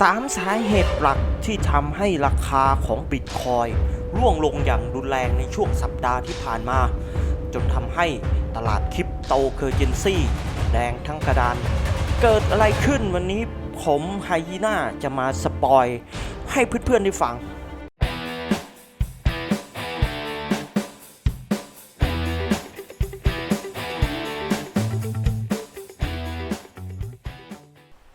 สามสาเหตุหลักที่ทำให้ราคาของบิตคอยร่วงลงอย่างรุนแรงในช่วงสัปดาห์ที่ผ่านมา จนทำให้ตลาดคริปโตเคอร์เจนซีแดงทั้งกระดาน เกิดอะไรขึ้นวันนี้ผมไฮยีน่าจะมาสปอยให้เพื่อนๆได้ฟัง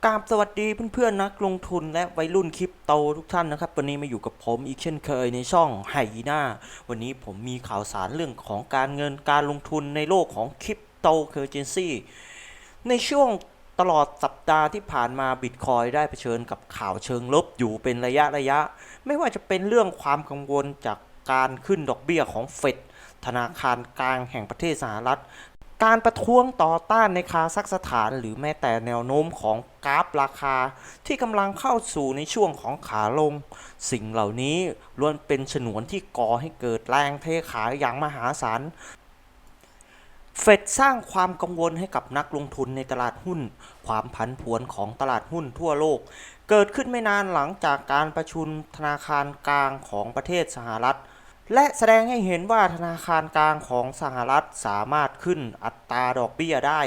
กราบสวัสดีเพื่อนๆนักลงทุนและวัยรุ่นคริปโตทุกท่านนะครับ วันนี้มาอยู่กับผมอีกเช่นเคยในช่องไฮยีน่าวันนี้ผมมีข่าวสารเรื่องของการเงินการลงทุนในโลกของคริปโตเคอร์เจนซีในช่วงตลอดสัปดาห์ที่ผ่านมาบิตคอยได้เผชิญกับข่าวเชิงลบอยู่เป็นระยะระยะ ไม่ว่าจะเป็นเรื่องความกังวลจากการขึ้นดอกเบี้ยของเฟดธนาคารกลางแห่งประเทศสหรัฐ การประท้วงต่อต้านในคาซัคสถาน หรือแม้แต่แนวโน้มของกราฟราคาที่กำลังเข้าสู่ในช่วงของขาลง สิ่งเหล่านี้ล้วนเป็นฉนวนที่ก่อให้เกิดแรงเทขายอย่างมหาศาลเฟดสร้างความกังวลให้กับนักลงทุนในตลาดหุ้น ความผันผวนของตลาดหุ้นทั่วโลก เกิดขึ้นไม่นานหลังจากการประชุมธนาคารกลางของประเทศสหรัฐ และแสดงให้เห็นว่าธนาคารกลางของสหรัฐสามารถขึ้นอัตราดอกเบี้ยได้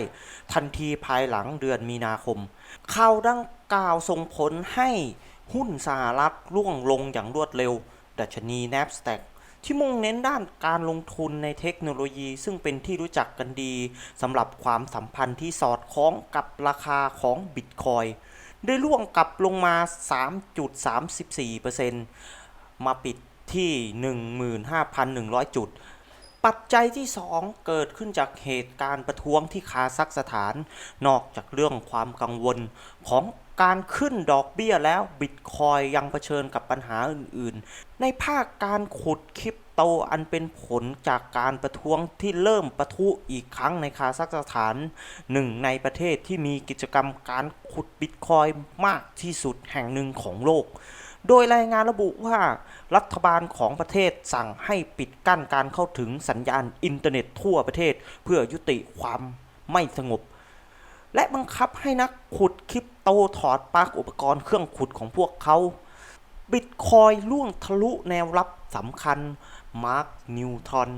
ทันทีภายหลังเดือนมีนาคม ข่าวดังกล่าวส่งผลให้หุ้นสหรัฐร่วงลงอย่างรวดเร็ว ดัชนี NASDAQ ที่มุ่งเน้นด้านการลงทุนในเทคโนโลยี ซึ่งเป็นที่รู้จักกันดีสำหรับความสัมพันธ์ที่สอดคล้องกับราคาของบิตคอยได้ร่วงกลับลงมา 3.34%มาปิด ที่ 15,100 จุด ปัจจัยที่ 2 เกิดขึ้นจากเหตุการณ์ประท้วงที่คาซัคสถาน นอกจากเรื่องความกังวลของการขึ้นดอกเบี้ยแล้วบิตคอยยังเผชิญกับปัญหาอื่น ๆ ในภาคการขุดคริปโตอันเป็นผลจากการประท้วงที่เริ่มประทุอีกครั้งในคาซัคสถานหนึ่งในประเทศที่มีกิจกรรมการขุดบิตคอยมากที่สุดแห่งหนึ่งของโลก โดยรายงานระบุว่ารัฐบาลของประเทศสั่งให้ปิดกั้นการเข้าถึงสัญญาณอินเทอร์เน็ตทั่วประเทศ เพื่อยุติความไม่สงบ และบังคับให้นักขุดคริปโตถอดปลั๊กอุปกรณ์เครื่องขุดของพวกเขา บิตคอยล่วงทะลุแนวรับสำคัญ มาร์ค นิวทอน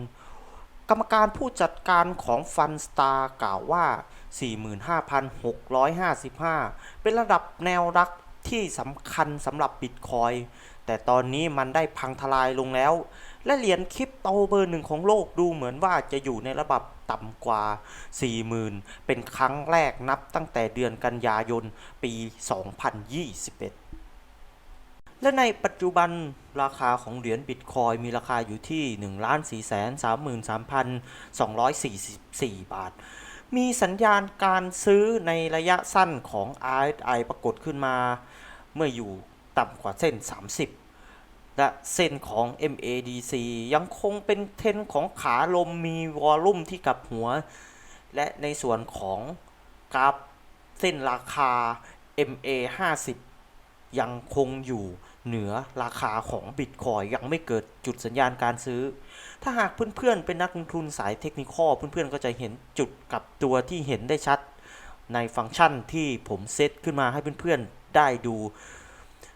กรรมการผู้จัดการของฟันสตาร์กล่าวว่า 45,655 เป็นระดับแนวรัก ที่สำคัญสำหรับบิตคอยแต่ตอนนี้มันได้พังทลายลงแล้ว และเหรียญคริปโตเบอร์หนึ่งของโลกดูเหมือนว่าจะอยู่ในระดับต่ำกว่า 40,000 เป็นครั้งแรกนับตั้งแต่เดือนกันยายนปี 2021และในปัจจุบันราคาของเหรียญบิตคอยมีราคาอยู่ที่ 1,433,244 บาท มีสัญญาณการซื้อในระยะสั้นของ RSI ปรากฏขึ้นมา เมื่ออยู่ต่ำกว่าเส้น 30 และเส้นของ MADC ยังคงเป็นเทนของขาลมมีวอลลุ่มที่กับหัว และในส่วนของกราฟเส้นราคา MA 50 ยังคงอยู่เหนือราคาของบิตคอยยังไม่เกิดจุดสัญญาณการซื้อ ถ้าหากเพื่อนๆ เป็นนักลงทุนสายเทคนิคเพื่อนๆ ก็จะเห็นจุดกับตัวที่เห็นได้ชัด ในฟังก์ชันที่ผมเซตขึ้นมาให้เพื่อนๆ ได้ดู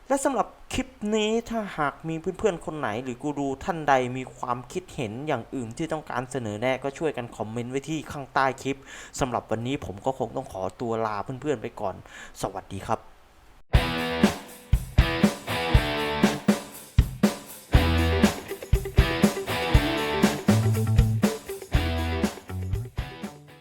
และสำหรับคลิปนี้ถ้าหากมีเพื่อนๆ คนไหนหรือกูรูท่านใดมีความคิดเห็นอย่างอื่นที่ต้องการเสนอแน่ก็ช่วยกันคอมเมนต์ไว้ที่ข้างใต้คลิปสำหรับวันนี้ผมก็คงต้องขอตัวลาเพื่อนๆ ไปก่อน สวัสดีครับ